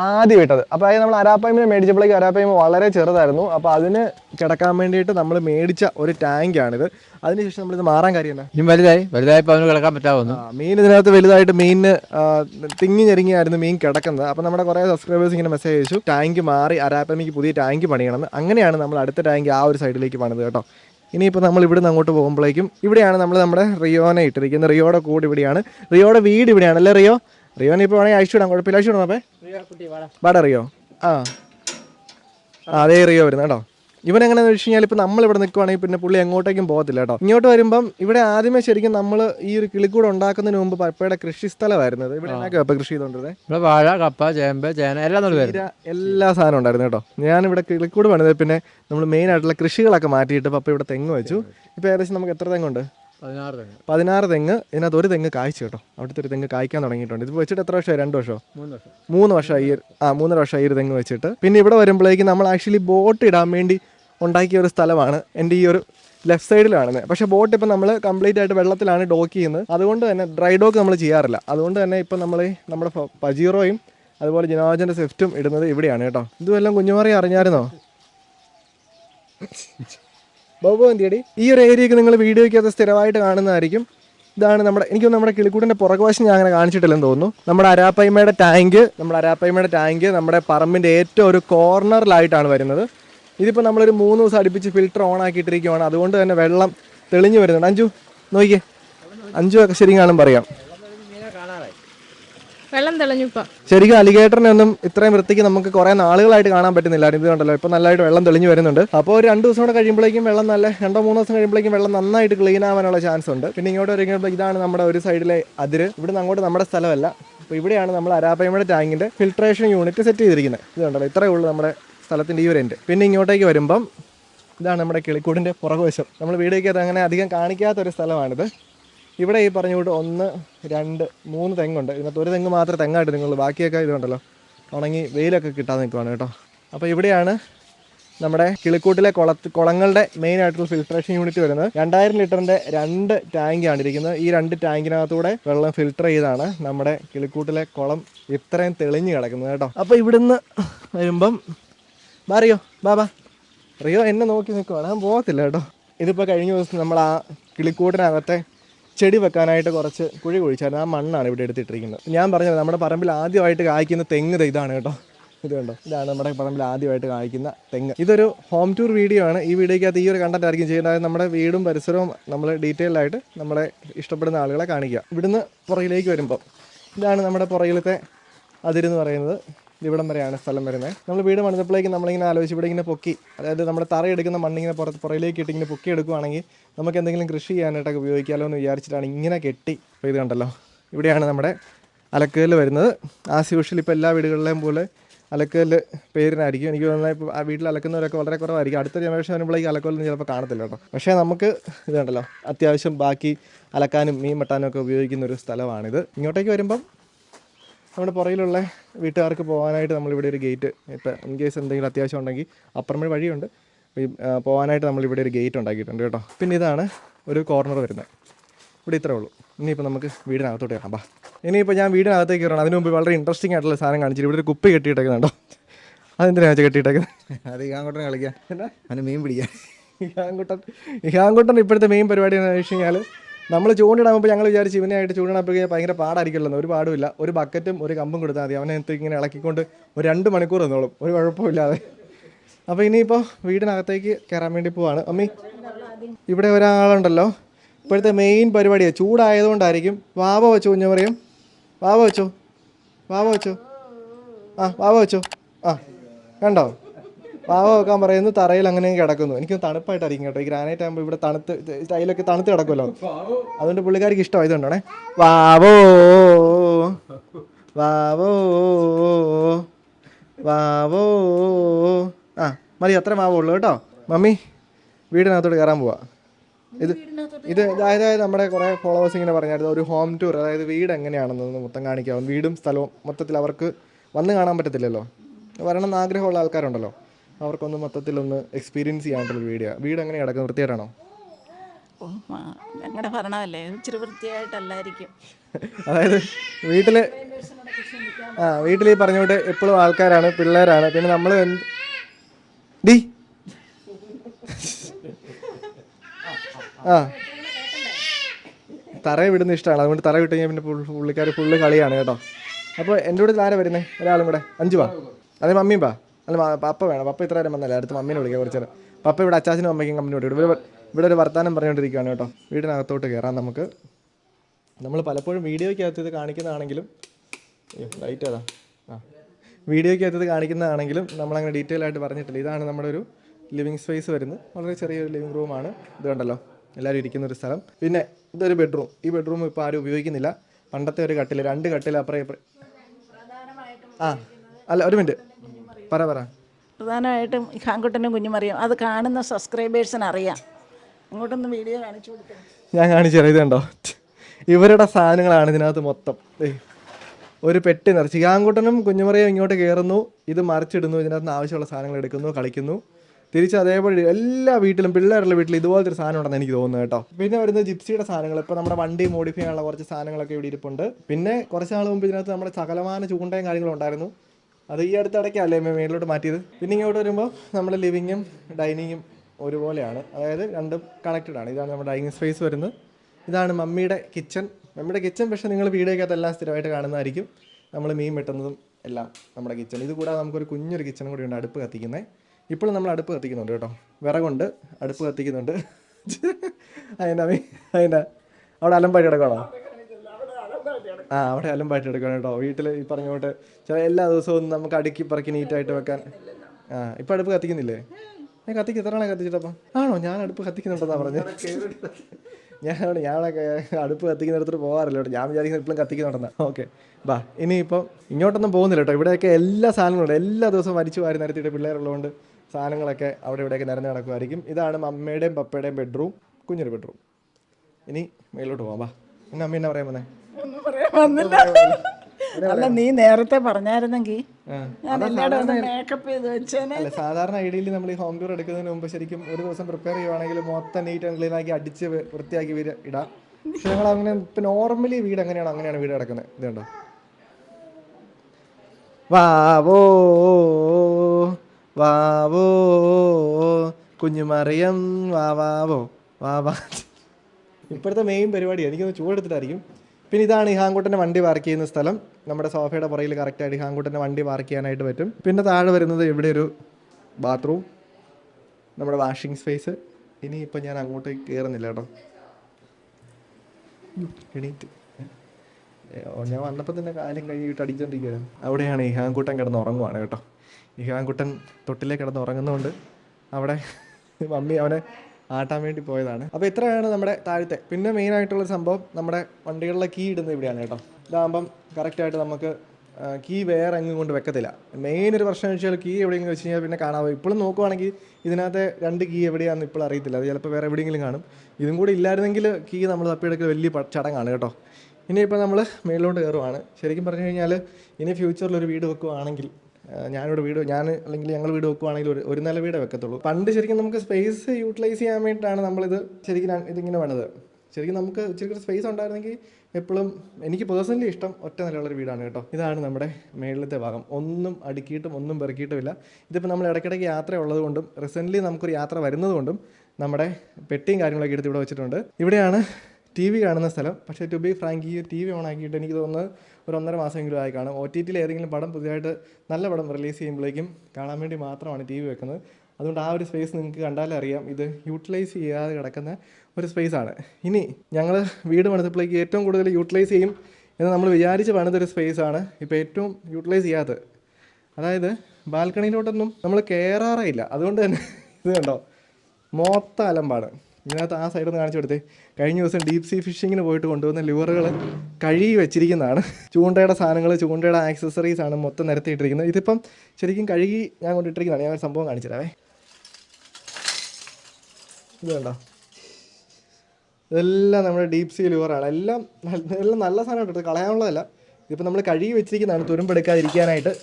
ആദ്യം ഇട്ടത്. അപ്പോൾ അതായത് നമ്മൾ അരാപ്പായ്മ മേടിച്ചപ്പോഴേക്കും അരാപ്പയ്മ വളരെ ചെറുതായിരുന്നു. അപ്പോൾ അതിന് കിടക്കാൻ വേണ്ടിയിട്ട് നമ്മൾ മേടിച്ച ഒരു ടാങ്കാണിത്. അതിനുശേഷം നമ്മൾ ഇത് മാറാൻ കാര്യം ഇനി വലുതായി. വലുതായപ്പോൾ അവന് കിടക്കാൻ പറ്റാവുന്നു. മീൻ ഇതിനകത്ത് വലുതായിട്ട് മീനിന് തിങ്ങി ഞെരുങ്ങിയായിരുന്നു മീൻ കിടക്കുന്നത്. അപ്പോൾ നമ്മുടെ കുറേ സബ്സ്ക്രൈബേഴ്സ് ഇങ്ങനെ മെസ്സേജ് അയച്ചു. ടാങ്ക് മാറി അരാപ്പമിക്ക് പുതിയ ടാങ്ക് പണിയണമെന്ന് അങ്ങനെയാണ് നമ്മൾ അടുത്ത ടാങ്ക് ആ ഒരു സൈഡിലേക്ക് പണിത് കേട്ടോ. ഇനിയിപ്പോൾ നമ്മൾ ഇവിടെ നിന്ന് അങ്ങോട്ട് പോകുമ്പോഴേക്കും ഇവിടെയാണ് നമ്മൾ നമ്മുടെ റിയോനെ ഇട്ടിരിക്കുന്നത്. റിയോയുടെ കൂടെ ഇവിടെയാണ്. റിയോയുടെ വീട് ഇവിടെയാണ് അല്ലേ റിയോ? റിയോനെ ഇപ്പോൾ വേണമെങ്കിൽ അയച്ചു വിടാം കുഴപ്പമില്ല. അയച്ചു വിടാം അപ്പേ? വാടാ. റിയോ. ആ. ആ അതേ റിയോ വരുന്നത് കേട്ടോ. ഇവൻ എങ്ങനെയാണെന്ന് വെച്ച് കഴിഞ്ഞാൽ ഇപ്പം നമ്മൾ ഇവിടെ നിൽക്കുവാണെങ്കിൽ പിന്നെ പുള്ളി എങ്ങോട്ടേക്കും പോകത്തില്ല കേട്ടോ. ഇങ്ങോട്ട് വരുമ്പം ഇവിടെ ആദ്യമേ ശരിക്കും നമ്മൾ ഈ ഒരു കിളിക്കൂട് ഉണ്ടാക്കുന്നതിന് മുമ്പ് പപ്പയുടെ കൃഷി സ്ഥലമായിരുന്നത്. ഇവിടെ പപ്പ കൃഷി ചെയ്തോണ്ടിരുന്നത് ഇവിടെ വാഴ കപ്പ ചേമ്പ് ചേന എല്ലാം എല്ലാ സാധനവും ഉണ്ടായിരുന്നു കേട്ടോ. ഇവിടെ കിളിക്കൂട് പണിത് പിന്നെ നമ്മൾ മെയിൻ ആയിട്ടുള്ള കൃഷികളൊക്കെ മാറ്റിയിട്ട് പപ്പ ഇവിടെ തെങ്ങ് വെച്ചു. ഇപ്പോൾ ഏകദേശം നമുക്ക് എത്ര തെങ്ങുണ്ട്? പതിനാറ് തെങ്ങ്. പതിനാറ് തെങ്ങ്. ഇതിനകത്ത് ഒരു തെങ്ങ് കായ്ച്ചു കേട്ടോ. അവിടുത്തെ ഒരു തെങ്ങ് കായ്ക്കാൻ തുടങ്ങിയിട്ടുണ്ട്. ഇത് വെച്ചിട്ട് എത്ര വർഷമായി? രണ്ട് വർഷമോ? മൂന്ന് വർഷം. ഈ ആ മൂന്നര വർഷം ഈ ഒരു തെങ്ങ് വെച്ചിട്ട്. പിന്നെ ഇവിടെ വരുമ്പോഴേക്കും നമ്മൾ ആക്ച്വലി ബോട്ട് ഇടാൻ വേണ്ടി ഉണ്ടാക്കിയ ഒരു സ്ഥലമാണ്. എന്റെ ഈ ഒരു ലെഫ്റ്റ് സൈഡിൽ കാണുന്നത് പക്ഷേ ബോട്ട് ഇപ്പം നമ്മൾ കംപ്ലീറ്റ് ആയിട്ട് വെള്ളത്തിലാണ് ഡോക്ക് ചെയ്യുന്നത്. അതുകൊണ്ട് തന്നെ ഡ്രൈ ഡോക്ക് നമ്മൾ ചെയ്യാറില്ല. അതുകൊണ്ട് തന്നെ ഇപ്പം നമ്മൾ നമ്മുടെ പജീറോയും അതുപോലെ ജനാജന്റെ സ്വിഫ്റ്റും ഇടുന്നത് ഇവിടെയാണ് കേട്ടോ. ഇതുമെല്ലാം കുഞ്ഞുമാറി അറിഞ്ഞായിരുന്നോ? ബോബോ എന്തിയടി? ഈ ഒരു ഏരിയക്ക് നിങ്ങൾ വീഡിയോയ്ക്കകത്ത് സ്ഥിരമായിട്ട് കാണുന്നതായിരിക്കും. ഇതാണ് നമ്മുടെ എനിക്ക് നമ്മുടെ കിളിക്കൂടിന്റെ പുറകുവശം ഞാൻ അങ്ങനെ കാണിച്ചിട്ടില്ലെന്ന് തോന്നുന്നു. നമ്മുടെ അരാപ്പയ്മയുടെ ടാങ്ക് നമ്മുടെ അരാപ്പയ്മയുടെ ടാങ്ക് നമ്മുടെ പറമ്പിന്റെ ഏറ്റവും ഒരു കോർണറിലായിട്ടാണ് വരുന്നത്. ഇതിപ്പോൾ നമ്മളൊരു മൂന്ന് ദിവസം അടുപ്പിച്ച് ഫിൽറ്റർ ഓൺ ആക്കിയിട്ടിരിക്കുവാണ്. അതുകൊണ്ട് തന്നെ വെള്ളം തെളിഞ്ഞു വരുന്നുണ്ട്. അഞ്ചു നോക്കിയേ അഞ്ചു ഒക്കെ ശരി കാണും പറയാം. വെള്ളം തെളിഞ്ഞു ശരിക്കും അലിഗേറ്ററിനെ ഒന്നും ഇത്രയും വൃത്തിക്ക് നമുക്ക് കുറെ നാളുകളായിട്ട് കാണാൻ പറ്റുന്നില്ല. ഇത് കണ്ടല്ലോ ഇപ്പൊ നല്ലതായിട്ട് വെള്ളം തെളിഞ്ഞു വരുന്നുണ്ട്. അപ്പോൾ ഒരു രണ്ട് ദിവസം കൂടെ കഴിയുമ്പോഴേക്കും വെള്ളം നല്ല രണ്ടോ മൂന്നോ ദിവസം കഴിയുമ്പോഴേക്കും വെള്ളം നന്നായിട്ട് ക്ലീൻ ആവാനുള്ള ചാൻസ് ഉണ്ട്. പിന്നെ ഇങ്ങോട്ട് വരുമ്പോൾ ഇതാണ് നമ്മുടെ ഒരു സൈഡിലെ അതിര്. ഇവിടുന്ന് അങ്ങോട്ട് നമ്മുടെ സ്ഥലമല്ല. അപ്പോൾ ഇവിടെയാണ് നമ്മൾ അരാപ്പയമ്മയുടെ ടാങ്കിന്റെ ഫിൽട്രേഷൻ യൂണിറ്റ് സെറ്റ് ചെയ്തിരിക്കുന്നത്. ഇത് കണ്ടല്ലോ ഇത്രയേ ഉള്ളൂ നമ്മുടെ സ്ഥലത്തിന്റെ ഈ ഒരു എൻഡ് പിന്നെ ഇങ്ങോട്ടേക്ക് വരുമ്പം ഇതാണ് നമ്മുടെ കിളിക്കൂടിന്റെ പുറകുവശം. നമ്മൾ വീടേക്ക് അത് അങ്ങനെ അധികം കാണിക്കാത്ത ഒരു സ്ഥലമാണിത്. ഇവിടെ ഈ പറഞ്ഞു കൂട്ട് ഒന്ന് രണ്ട് മൂന്ന് തെങ്ങുണ്ട്. ഇതിനകത്ത് ഒരു തെങ്ങ് മാത്രമേ തെങ്ങായിട്ട് നിങ്ങളുള്ളൂ ബാക്കിയൊക്കെ ഇതുണ്ടല്ലോ. ഉണങ്ങി വെയിലൊക്കെ കിട്ടാൻ നിൽക്കുവാണ് കേട്ടോ. അപ്പോൾ ഇവിടെയാണ് നമ്മുടെ കിളിക്കൂട്ടിലെ കുളത്ത് കുളങ്ങളുടെ മെയിൻ ആയിട്ടുള്ള ഫിൽട്രേഷൻ യൂണിറ്റ് വരുന്നത്. രണ്ടായിരം ലിറ്ററിന്റെ രണ്ട് ടാങ്കാണ് ഇരിക്കുന്നത്. ഈ രണ്ട് ടാങ്കിനകത്തൂടെ വെള്ളം ഫിൽട്ടർ ചെയ്താണ് നമ്മുടെ കിളിക്കൂട്ടിലെ കുളം ഇത്രയും തെളിഞ്ഞ് കിടക്കുന്നത് കേട്ടോ. അപ്പോൾ ഇവിടുന്ന് വരുമ്പം ബാറിയോ ബാബാ റിയോ എന്നെ നോക്കി നിൽക്കുവാണ് ഞാൻ പോകത്തില്ല കേട്ടോ. ഇതിപ്പോൾ കഴിഞ്ഞ ദിവസം നമ്മൾ ആ കിളിക്കൂട്ടിനകത്തെ ചെടി വെക്കാനായിട്ട് കുറച്ച് കുഴി കുഴിച്ചായിരുന്നു. ആ മണ്ണാണ് ഇവിടെ എടുത്തിട്ടിരിക്കുന്നത്. ഞാൻ പറഞ്ഞത് നമ്മുടെ പറമ്പിൽ ആദ്യമായിട്ട് കായ്ക്കുന്ന തെങ്ങ് ഇതാണ് കേട്ടോ. ഇത് കണ്ടോ? ഇതാണ് നമ്മുടെ പറമ്പിൽ ആദ്യമായിട്ട് കായ്ക്കുന്ന തെങ്ങ്. ഇതൊരു ഹോം ടൂർ വീഡിയോ ആണ്. ഈ വീഡിയോയ്ക്കകത്ത് ഈ ഒരു കണ്ടന്റ് ആയിരിക്കും ചെയ്യുന്നത്. നമ്മുടെ വീടും പരിസരവും നമ്മൾ ഡീറ്റെയിൽ ആയിട്ട് നമ്മളെ ഇഷ്ടപ്പെടുന്ന ആളുകളെ കാണിക്കുക. ഇവിടുന്ന് പുറകിലേക്ക് വരുമ്പോൾ ഇതാണ് നമ്മുടെ പുറകിലത്തെ അതിരെന്ന് പറയുന്നത്. ഇവിടം വരെയാണ് സ്ഥലം വരുന്നത്. നമ്മൾ വീട് പണിതപ്പോഴേക്കും നമ്മളിങ്ങനെ ആലോചിച്ച് ഇവിടെ ഇങ്ങനെ പൊക്കി അതായത് നമ്മുടെ തറയെടുക്കുന്ന മണ്ണിങ്ങനെ പുറത്ത് പുറയിലേക്ക് ഇട്ട് ഇങ്ങനെ പൊക്കി എടുക്കുവാണെങ്കിൽ നമുക്ക് എന്തെങ്കിലും കൃഷി ചെയ്യാനായിട്ടൊക്കെ ഉപയോഗിക്കാമല്ലോ എന്ന് വിചാരിച്ചിട്ടാണ് ഇങ്ങനെ കെട്ടി. ഇപ്പോൾ ഇത് കണ്ടല്ലോ ഇവിടെയാണ് നമ്മുടെ അലക്കുകല്ല് വരുന്നത്. ആസ് യൂഷ്വൽ ഇപ്പോൾ എല്ലാ വീടുകളിലെയും പോലെ അലക്കൽ പേരിനായിരിക്കും. എനിക്ക് തോന്നുന്നത് ഇപ്പോൾ ആ വീട്ടിൽ അലക്കുന്നവരൊക്കെ വളരെ കുറവായിരിക്കും. അടുത്ത ജനറേഷൻ വരുമ്പോഴേക്ക് അലക്കലൊന്നും ചിലപ്പോൾ കാണത്തില്ല കേട്ടോ. പക്ഷേ നമുക്ക് ഇത് കണ്ടല്ലോ അത്യാവശ്യം ബാക്കി അലക്കാനും മീൻ വെട്ടാനും ഒക്കെ ഉപയോഗിക്കുന്ന ഒരു സ്ഥലമാണിത്. ഇങ്ങോട്ടേക്ക് വരുമ്പം നമ്മുടെ പുറകിലുള്ള വീട്ടുകാർക്ക് പോകാനായിട്ട് നമ്മളിവിടെ ഒരു ഗേറ്റ് ഇപ്പം ഇൻ കേസ് എന്തെങ്കിലും അത്യാവശ്യം ഉണ്ടെങ്കിൽ അപ്പുറമേ വഴി വഴിയുണ്ട് പോകാനായിട്ട് നമ്മളിവിടെ ഒരു ഗേറ്റ് ഉണ്ടാക്കിയിട്ടുണ്ട് കേട്ടോ. പിന്നെ ഇതാണ് ഒരു കോർണർ വരുന്നത്. ഇവിടെ ഇത്രേ ഉള്ളൂ. ഇനിയിപ്പോൾ നമുക്ക് വീടിനകത്തോട്ട് കയറാം. ബാ. ഇനിയിപ്പോൾ ഞാൻ വീടിനകത്തേക്ക് കയറണം. അതിന് മുമ്പ് വളരെ ഇൻട്രസ്റ്റിംഗ് ആയിട്ടുള്ള സാധനം കാണിച്ചിട്ട് ഇവിടെ ഒരു കുപ്പി കെട്ടിയിട്ടേക്കുന്നുണ്ടോ അതെന്തിനാ വെച്ചാൽ കെട്ടിയിട്ടേക്കുന്നത് അത് ഇങ്ങോട്ട് കളിക്കാൻ. അവന് മീൻ പിടിക്കാൻ. ഇഹാങ്കുട്ടൻ ഇഹാങ്കുട്ടൻ ഇപ്പോഴത്തെ മെയിൻ പരിപാടി എന്ന് വെച്ച് കഴിഞ്ഞാൽ നമ്മൾ ചൂണ്ടിടാകുമ്പോൾ ഞങ്ങൾ വിചാരിച്ചു ഇവനായിട്ട് ചൂണ്ടിടാപ്പോൾ ഭയങ്കര പാടായിരിക്കുമല്ലോ. ഒരു പാടുമില്ല. ഒരു ബക്കറ്റും ഒരു കമ്പും കൊടുത്താൽ മതി. അവനെ ഇങ്ങനെ ഇളക്കിക്കൊണ്ട് ഒരു രണ്ട് മണിക്കൂർ നിന്നോളും. ഒരു കുഴപ്പമില്ലാതെ. അപ്പോൾ ഇനിയിപ്പോൾ വീടിനകത്തേക്ക് കയറാൻ വേണ്ടി പോവാണ്. അമ്മി ഇവിടെ ഒരാളുണ്ടല്ലോ. ഇപ്പോഴത്തെ മെയിൻ പരിപാടിയാണ് ചൂടായതുകൊണ്ടായിരിക്കും. വാവ വെച്ചോ കുഞ്ഞു പറയും. വാവ വെച്ചോ. വാവ വെച്ചോ. ആ വാവ വെച്ചോ. ആ കണ്ടോ? വാവ വെക്കാൻ പറയുന്നു തറയിൽ അങ്ങനെ കിടക്കുന്നു. എനിക്ക് തണുപ്പായിട്ടായിരിക്കും കേട്ടോ. ഈ ഗ്രാനൈറ്റ് ആകുമ്പോൾ ഇവിടെ തണുത്ത് സ്റ്റൈലൊക്കെ തണുത്ത് കിടക്കുമല്ലോ. അതുകൊണ്ട് പുള്ളിക്കാർക്ക് ഇഷ്ടമായതുകൊണ്ടാണേ വാവോ വാവോ വാവോ. ആ മതി അത്ര വാവോ ഉള്ളൂ കേട്ടോ. മമ്മി വീടിനകത്തോട്ട് കയറാൻ പോവാ. ഇത് ഇത് അതായത് നമ്മുടെ കുറേ ഫോളോവേഴ്സ് ഇങ്ങനെ പറഞ്ഞായിരുന്നു ഒരു ഹോം ടൂർ അതായത് വീട് എങ്ങനെയാണെന്നൊന്ന് മൊത്തം കാണിക്കാവും വീടും സ്ഥലവും മൊത്തത്തിൽ അവർക്ക് വന്ന് കാണാൻ പറ്റത്തില്ലല്ലോ. വരണം എന്ന് ആഗ്രഹമുള്ള ആൾക്കാരുണ്ടല്ലോ. അവർക്കൊന്ന് മൊത്തത്തിലൊന്ന് എക്സ്പീരിയൻസ് ചെയ്യാനായിട്ടുള്ള വീഡിയോ വീട്. അങ്ങനെ കിടക്കുന്നത്? വൃത്തിയായിട്ടാണോ? ഞങ്ങളുടെ ഭരണമല്ലേ? ഇച്ചിരി വൃത്തിയായിട്ടല്ലായിരിക്കും. അതായത് വീട്ടിൽ ആ വീട്ടിൽ ഈ പറഞ്ഞുകൊണ്ട് എപ്പോഴും ആൾക്കാരാണ് പിള്ളേരാണ്. പിന്നെ നമ്മൾ ഡി? ആ. തറയെ വിടുന്ന ഇഷ്ടമാണ് അതുകൊണ്ട് തറ വിട്ട് കഴിഞ്ഞാൽ പിന്നെ പുള്ളിക്കാർ ഫുള്ള് കളിയാണ് കേട്ടോ. അപ്പോൾ എന്റെ കൂടെ ആരാ വരുന്നത് ഒരാളും കൂടെ. അഞ്ചു പാ അതെ മമ്മിയും പാ. അല്ല പപ്പ വേണം. പപ്പ ഇത്ര നേരം വന്നല്ലേ? അടുത്ത് മമ്മീനെ വിളിക്കാം കുറച്ച് നേരം. പപ്പ ഇവിടെ അച്ചാച്ചനും അമ്മയ്ക്കും കമ്പനി ഇവിടെ ഇവിടെ ഒരു വർത്താനം പറഞ്ഞുകൊണ്ടിരിക്കുകയാണ് കേട്ടോ. വീടിനകത്തോട്ട് കയറാം നമുക്ക്. നമ്മൾ പലപ്പോഴും വീഡിയോയ്ക്കകത്ത് ഇത് കാണിക്കുന്നതാണെങ്കിലും ലൈറ്റ് ഏതാ? ആ. വീഡിയോയ്ക്കകത്ത് ഇത് കാണിക്കുന്നതാണെങ്കിലും നമ്മളങ്ങനെ ഡീറ്റെയിൽ ആയിട്ട് പറഞ്ഞിട്ടില്ല. ഇതാണ് നമ്മുടെ ഒരു ലിവിങ് സ്പേസ് വരുന്നത്. വളരെ ചെറിയൊരു ലിവിങ് റൂമാണ് ഇത് കണ്ടല്ലോ? എല്ലാവരും ഇരിക്കുന്ന ഒരു സ്ഥലം. പിന്നെ ഇതൊരു ബെഡ്റൂം ഈ ബെഡ്റൂം ഇപ്പോൾ ആരും ഉപയോഗിക്കുന്നില്ല. പണ്ടത്തെ ഒരു കട്ടിൽ രണ്ട് കട്ടിൽ അപ്പുറം ആ. അല്ല ഒരു മിനിറ്റ് പറ പറ. പ്രധാനമായിട്ടും ഹാങ്കുട്ടനും കുഞ്ഞുമറിയും അത് കാണുന്ന സബ്സ്ക്രൈബേഴ്സിന് അറിയാം. അങ്ങോട്ടൊന്ന് വീഡിയോ കാണിച്ചു കൊടുക്കാം. ഞാൻ കാണിച്ചു തരാം ഇതുണ്ടോ? ഇവരുടെ സാധനങ്ങളാണ് ഇതിനകത്ത് മൊത്തം. ഒരു പെട്ടി നിറച്ച്. ഹാങ്കുട്ടനും കുഞ്ഞുമറിയും ഇങ്ങോട്ട് കയറുന്നു. ഇത് മറിച്ചിടുന്നു. ഇതിനകത്ത് നിന്ന് ആവശ്യമുള്ള സാധനങ്ങൾ എടുക്കുന്നു കളിക്കുന്നു. തിരിച്ച് അതേപോലെ എല്ലാ വീട്ടിലും പിള്ളേരുടെ വീട്ടിലും ഇതുപോലത്തെ ഒരു സാധനം ഉണ്ടെന്ന് എനിക്ക് തോന്നുന്നു കേട്ടോ. പിന്നെ വരുന്നത് ജിപ്സിയുടെ സാധനങ്ങൾ. ഇപ്പോൾ നമ്മുടെ വണ്ടി മോഡിഫൈ ചെയ്യാനുള്ള കുറച്ച് സാധനങ്ങളൊക്കെ ഇവിടെ ഇരിപ്പുണ്ട്. പിന്നെ കുറച്ച് നാൾ മുമ്പ് ഇതിനകത്ത് നമ്മുടെ സകലമാന ചൂണ്ടയും കാര്യങ്ങളും ഉണ്ടായിരുന്നു. അത് ഈ അടുത്തിടയ്ക്കല്ലേ മേളിലോട്ട് മാറ്റിയത്? പിന്നെ ഇങ്ങോട്ട് വരുമ്പോൾ നമ്മുടെ ലിവിങ്ങും ഡൈനിങ്ങും ഒരുപോലെയാണ്. അതായത് രണ്ടും കണക്റ്റഡ് ആണ്. ഇതാണ് നമ്മുടെ ഡൈനിങ് സ്പേസ് വരുന്നത്. ഇതാണ് മമ്മിയുടെ കിച്ചൺ. മമ്മിയുടെ കിച്ചൺ പക്ഷേ നിങ്ങൾ വീഡിയോക്കകത്ത് എല്ലാം സ്ഥിരമായിട്ട് കാണുന്നതായിരിക്കും. നമ്മൾ മീൻ വെട്ടുന്നതും എല്ലാം നമ്മുടെ കിച്ചൺ. ഇത് കൂടാതെ നമുക്കൊരു കുഞ്ഞൊരു കിച്ചൺ കൂടി ഉണ്ട് അടുപ്പ് കത്തിക്കുന്നത് ഇപ്പോഴും നമ്മൾ അടുപ്പ് കത്തിക്കുന്നുണ്ട് കേട്ടോ. വിറകുണ്ട്. അടുപ്പ് കത്തിക്കുന്നുണ്ട്. അതിന്റെ അതിന്റെ അവിടെ അലമ്പാടി കിടക്കണോ ആ അവിടെ അലമ്പായിട്ട് എടുക്കണം കേട്ടോ. വീട്ടിൽ ഈ പറഞ്ഞ പോലെ ചില എല്ലാ ദിവസവും നമുക്ക് അടുക്കി പറക്കി നീറ്റായിട്ട് വെക്കാൻ. ആ ഇപ്പം അടുപ്പ് കത്തിക്കുന്നില്ലേ? ഞാൻ കത്തിക്ക്. എത്ര നാളെ കത്തിച്ചിട്ടപ്പം? ആണോ? ഞാൻ അടുപ്പ് കത്തിക്കുന്നുണ്ടെന്നാ പറഞ്ഞത് ഞാൻ അവിടെ ഞാനൊക്കെ അടുപ്പ് കത്തിക്കുന്നിടത്തോട്ട് പോകാറില്ല കേട്ടോ. ഞാൻ വിചാരിക്കുന്നത് ഇപ്പോഴും കത്തിക്കുന്നുണ്ടെന്നാ. ഓക്കെ. ബാ ഇനിയിപ്പം ഇങ്ങോട്ടൊന്നും പോകുന്നില്ല കേട്ടോ. ഇവിടെയൊക്കെ എല്ലാ സാധനങ്ങളും എല്ലാ ദിവസവും മരിച്ചു വാരി നിരത്തിയിട്ട് പിള്ളേരുള്ളതുകൊണ്ട് സാധനങ്ങളൊക്കെ അവിടെ ഇവിടെയൊക്കെ നിരന്ന് നടക്കുമായിരിക്കും ഇതാണ് മമ്മയുടെയും പപ്പയുടെയും ബെഡ്റൂം. കുഞ്ഞൊരു ബെഡ്റൂം. ഇനി മേലോട്ട് പോകാം ബാ. എന്നെ അമ്മ എന്നാ പറയാൻ വന്നേ? ഒന്നും പറയാൻ വന്നില്ല. അല്ല നീ നേരത്തെ പറഞ്ഞായിരുന്നെങ്കിൽ സാധാരണ ഐഡിയിൽ നമ്മൾ ഈ ഹോം ടൂർ എടുക്കുന്നതിന് മുമ്പ് ശരിക്കും ഒരു ദിവസം പ്രിപ്പയർ ചെയ്യുവാണെങ്കിൽ മൊത്തം നീറ്റ് ആൻഡ് ക്ലീൻ ആക്കി അടിച്ച് വൃത്തിയാക്കി ഇടാം. പക്ഷെ ഞങ്ങൾ അങ്ങനെ ഇപ്പൊ നോർമലി വീട് എങ്ങനെയാണ് അങ്ങനെയാണ് വീട് കിടക്കുന്നത്. ഇതുണ്ടോ വാവോ വാവോ കുഞ്ഞുമറിയം വാവാവോ വാവാ ഇപ്പോഴത്തെ മെയിൻ പരിപാടിയാണ് എനിക്കൊന്ന് ചൂടെടുത്തിട്ടായിരിക്കും. പിന്നെ ഇതാണ് ഈ ഹാങ്കുട്ടന്റെ വണ്ടി പാർക്ക് ചെയ്യുന്ന സ്ഥലം. നമ്മുടെ സോഫയുടെ പുറയിൽ കറക്റ്റായിട്ട് ഹാങ്കുട്ടന്റെ വണ്ടി പാർക്ക് ചെയ്യാനായിട്ട് പറ്റും. പിന്നെ താഴെ വരുന്നത് ഇവിടെ ഒരു ബാത്റൂം നമ്മുടെ വാഷിംഗ് സ്പേസ് ഇനി ഇനിയിപ്പോൾ ഞാൻ അങ്ങോട്ട് കയറുന്നില്ല കേട്ടോ. എണീറ്റ്. ഞാൻ വന്നപ്പോൾ തന്നെ കാലം കഴിഞ്ഞിട്ട് അടിച്ചോണ്ടിരിക്കുകയാണ് അവിടെയാണ് ഈ ഹാങ്കുട്ടൻ കിടന്ന് ഉറങ്ങുവാണ് കേട്ടോ. ഈ ഹാങ്കുട്ടൻ തൊട്ടിലേക്ക് കിടന്ന് ഉറങ്ങുന്നതുകൊണ്ട് അവിടെ മമ്മി അവനെ ആട്ടാൻ വേണ്ടി പോയതാണ്. അപ്പോൾ ഇത്രയാണ് നമ്മുടെ താഴത്തെ. പിന്നെ മെയിൻ ആയിട്ടുള്ള സംഭവം നമ്മുടെ വണ്ടികളിലെ കീ ഇടുന്നത് ഇവിടെയാണ് കേട്ടോ. ഇതാകുമ്പം കറക്റ്റായിട്ട് നമുക്ക് കീ വേറെ എങ്ങും കൊണ്ട് വെക്കത്തില്ല. മെയിൻ ഒരു പ്രശ്നം വെച്ചാൽ കീ എവിടെയെങ്കിലും വെച്ച് കഴിഞ്ഞാൽ പിന്നെ കാണാവോ? ഇപ്പോഴും നോക്കുവാണെങ്കിൽ ഇതിനകത്തെ രണ്ട് കീ എവിടെയാണെന്ന് ഇപ്പോൾ അറിയത്തില്ല. അത് ചിലപ്പോൾ വേറെ എവിടെയെങ്കിലും കാണും. ഇതും കൂടി ഇല്ലായിരുന്നെങ്കിൽ കീ നമ്മൾ തപ്പിയെടുക്കൽ വലിയ ചടങ്ങാണ് കേട്ടോ. ഇനിയിപ്പോൾ നമ്മൾ മേളിലോട്ട് കയറുവാണ്. ശരിക്കും പറഞ്ഞു കഴിഞ്ഞാൽ ഇനി ഫ്യൂച്ചറിൽ ഒരു വീട് വെക്കുവാണെങ്കിൽ ഞാനിവിടെ വീട് ഞാൻ അല്ലെങ്കിൽ ഞങ്ങൾ വീട് വെക്കുവാണെങ്കിൽ ഒരു ഒരു നില വീടേ വെക്കത്തുള്ളൂ. പണ്ട് ശരിക്കും നമുക്ക് സ്പേസ് യൂട്ടിലൈസ് ചെയ്യാൻ വേണ്ടിയിട്ടാണ് നമ്മളിത് ശരിക്കും ഇതിങ്ങനെ വേണത് ശരിക്കും നമുക്ക് ഇച്ചിരി സ്പേസ് ഉണ്ടായിരുന്നെങ്കിൽ എപ്പോഴും എനിക്ക് പേഴ്സണലി ഇഷ്ടം ഒറ്റ നിലയുള്ളൊരു വീടാണ് കേട്ടോ. ഇതാണ് നമ്മുടെ മേളിലത്തെ ഭാഗം. ഒന്നും അടുക്കിയിട്ടും ഒന്നും പെറുക്കിയിട്ടുമില്ല. ഇതിപ്പോൾ നമ്മൾ ഇടയ്ക്കിടയ്ക്ക് യാത്ര ഉള്ളതുകൊണ്ടും റീസെന്റ്ലി നമുക്കൊരു യാത്ര വരുന്നതുകൊണ്ടും നമ്മുടെ പെട്ടിയും കാര്യങ്ങളൊക്കെ എടുത്ത് ഇവിടെ വെച്ചിട്ടുണ്ട്. ഇവിടെയാണ് ടി വി കാണുന്ന സ്ഥലം. പക്ഷേ ടു ബി ഫ്രാങ്ക് ഈ ടി വി ഓൺ ആക്കിയിട്ട് എനിക്ക് തോന്നുന്നത് ഒരു ഒന്നര മാസമെങ്കിലും ആയി കാണും. ഒ ടി ടിയിൽ ഏതെങ്കിലും പടം പുതിയതായിട്ട് നല്ല പടം റിലീസ് ചെയ്യുമ്പോഴേക്കും കാണാൻ വേണ്ടി മാത്രമാണ് ടി വി വെക്കുന്നത്. അതുകൊണ്ട് ആ ഒരു സ്പേസ് നിങ്ങൾക്ക് കണ്ടാലേ അറിയാം. ഇത് യൂട്ടിലൈസ് ചെയ്യാതെ കിടക്കുന്ന ഒരു സ്പേസാണ് ഇനി ഞങ്ങൾ വീട് പണിതപ്പോഴേക്ക് ഏറ്റവും കൂടുതൽ യൂട്ടിലൈസ് ചെയ്യും എന്ന് നമ്മൾ വിചാരിച്ച് പണിതൊരു സ്പേസാണ് ഇപ്പോൾ ഏറ്റവും യൂട്ടിലൈസ് ചെയ്യാത്തത്. അതായത് ബാൽക്കണിയിലോട്ടൊന്നും നമ്മൾ കയറാറേ ഇല്ല. അതുകൊണ്ട് തന്നെ ഇത് കണ്ടോ? മോത്ത അലമ്പാണ് ഇതിനകത്ത് ആ സൈഡിൽ നിന്ന് കാണിച്ചു കൊടുത്തേ. കഴിഞ്ഞ ദിവസം ഡീപ് സീ ഫിഷിങ്ങിന് പോയിട്ട് കൊണ്ടുവന്ന ലിവറുകൾ കഴുകി വെച്ചിരിക്കുന്നതാണ്. ചൂണ്ടയുടെ സാധനങ്ങൾ ചൂണ്ടയുടെ ആക്സസറീസ് ആണ് മൊത്തം നിരത്തിയിട്ടിരിക്കുന്നത്. ഇതിപ്പം ശരിക്കും കഴുകി ഞാൻ കൊണ്ടിട്ടിരിക്കുന്നതാണ്. ഞാൻ ഒരു സംഭവം കാണിച്ചു തരാവേ ഇത് ഇതെല്ലാം നമ്മുടെ ഡീപ് സീ ലിവറാണ് എല്ലാം എല്ലാം നല്ല സാധനമാണ് കേട്ടോ. കളയാനുള്ളതല്ല. ഇതിപ്പോൾ നമ്മൾ കഴുകി വെച്ചിരിക്കുന്നതാണ്. തുരുമ്പെടുക്കാതിരിക്കാനായിട്ട്.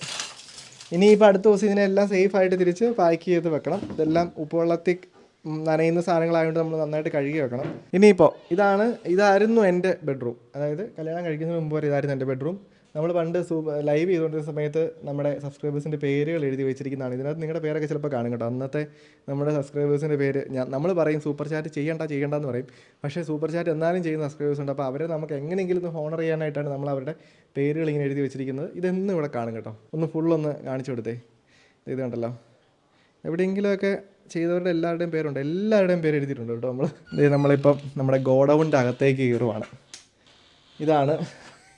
ഇനിയിപ്പോൾ അടുത്ത ദിവസം ഇതിനെല്ലാം സേഫായിട്ട് തിരിച്ച് പാക്ക് ചെയ്ത് വെക്കണം. ഇതെല്ലാം ഉപ്പുവെള്ളത്തിൽ നനയുന്ന സാധനങ്ങളായതുകൊണ്ട് നമ്മൾ നന്നായിട്ട് കഴുകി വെക്കണം. ഇനിയിപ്പോൾ ഇതാണ് ഇതായിരുന്നു എന്റെ ബെഡ്റൂം. അതായത് കല്യാണം കഴിക്കുന്നതിന് മുമ്പ് വരെ ഇതായിരുന്നു എന്റെ ബെഡ്റൂം. നമ്മൾ പണ്ട് ലൈവ് ചെയ്തുകൊണ്ടിരുന്ന സമയത്ത് നമ്മുടെ സബ്സ്ക്രൈബേഴ്സിന്റെ പേരുകൾ എഴുതി വെച്ചിരിക്കുന്നതാണ്. ഇതിനകത്ത് നിങ്ങളുടെ പേരൊക്കെ ചിലപ്പോൾ കാണും കേട്ടോ. അന്നത്തെ നമ്മുടെ സബ്സ്ക്രൈബേഴ്സിന്റെ പേര് ഞാൻ നമ്മൾ പറയും സൂപ്പർ ചാറ്റ് ചെയ്യണ്ട ചെയ്യണ്ട എന്ന് പറയും. പക്ഷേ സൂപ്പർ ചാറ്റ് എന്നാലും ചെയ്യുന്ന സബ്സ്ക്രൈബേഴ്സ് ഉണ്ട്. അപ്പോൾ അവരെ നമുക്ക് എങ്ങനെയെങ്കിലും ഒന്ന് ഹോണർ ചെയ്യാനായിട്ടാണ് നമ്മൾ അവരുടെ പേരുകൾ ഇങ്ങനെ എഴുതി വെച്ചിരിക്കുന്നത്. ഇതെന്നും ഇവിടെ കാണും കേട്ടോ. ഒന്ന് ഫുള്ളൊന്ന് കാണിച്ചു കൊടുത്തേ. ഇത് കണ്ടല്ലോ. എവിടെയെങ്കിലുമൊക്കെ ചെയ്തവരുടെ എല്ലാവരുടെയും പേരുണ്ട്. എല്ലാവരുടെയും പേര് എഴുതിയിട്ടുണ്ട് കേട്ടോ നമ്മൾ നമ്മളിപ്പം നമ്മുടെ ഗോഡൗണിന്റെ അകത്തേക്ക് കയറുവാണ്. ഇതാണ്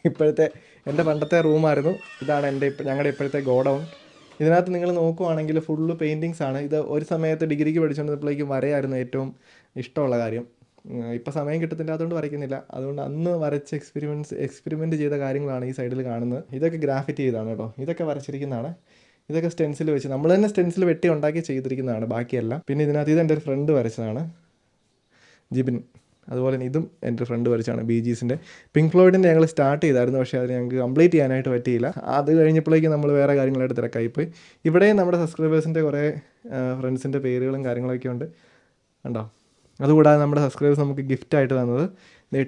ഇപ്പോഴത്തെ എന്റെ പണ്ടത്തെ റൂമായിരുന്നു. ഇതാണ് എന്റെ ഇപ്പം ഞങ്ങളുടെ ഇപ്പോഴത്തെ ഗോഡൗൺ. ഇതിനകത്ത് നിങ്ങൾ നോക്കുവാണെങ്കിൽ ഫുള്ള് പെയിന്റിങ്സ് ആണ്. ഇത് ഒരു സമയത്ത് ഡിഗ്രിക്ക് പഠിച്ചുകൊണ്ടിരുന്നപ്പോഴേക്കും വരയായിരുന്നു ഏറ്റവും ഇഷ്ടമുള്ള കാര്യം. ഇപ്പം സമയം കിട്ടത്തില്ല അതുകൊണ്ട് വരയ്ക്കുന്നില്ല. അതുകൊണ്ട് അന്ന് വരച്ച് എക്സ്പെരിമെന്റ്സ് എക്സ്പെരിമെന്റ് ചെയ്ത കാര്യങ്ങളാണ് ഈ സൈഡിൽ കാണുന്നത്. ഇതൊക്കെ ഗ്രാഫിറ്റ് ചെയ്താണ് കേട്ടോ. ഇതൊക്കെ വരച്ചിരിക്കുന്നതാണ്. ഇതൊക്കെ സ്റ്റെൻസിൽ വെച്ച് നമ്മൾ തന്നെ സ്റ്റെൻസിൽ വെട്ടി ഉണ്ടാക്കി ചെയ്തിരിക്കുന്നതാണ് ബാക്കിയെല്ലാം. പിന്നെ ഇതിനകത്ത് ഇത് എന്റെ ഒരു ഫ്രണ്ട് വരച്ചതാണ്. ജിബിൻ. അതുപോലെ തന്നെ ഇതും എന്റെ ഫ്രണ്ട് വരച്ചാണ് ബി ജീസിന്റെ പിങ്ക് ഫ്ലോയിഡിന്റെ ഞങ്ങൾ സ്റ്റാർട്ട് ചെയ്തായിരുന്നു പക്ഷേ അത് ഞങ്ങൾക്ക് കംപ്ലീറ്റ് ചെയ്യാനായിട്ട് പറ്റിയില്ല. അത് കഴിഞ്ഞപ്പോഴേക്കും നമ്മൾ വേറെ കാര്യങ്ങളായിട്ട് തിരക്കായിപ്പോയി. ഇവിടെയും നമ്മുടെ സബ്സ്ക്രൈബേഴ്സിന്റെ കുറേ ഫ്രണ്ട്സിന്റെ പേരുകളും കാര്യങ്ങളൊക്കെ ഉണ്ട്. ഉണ്ടോ അതുകൂടാതെ നമ്മുടെ സബ്സ്ക്രൈബേഴ്സ് നമുക്ക് ഗിഫ്റ്റ് ആയിട്ട് തന്നത്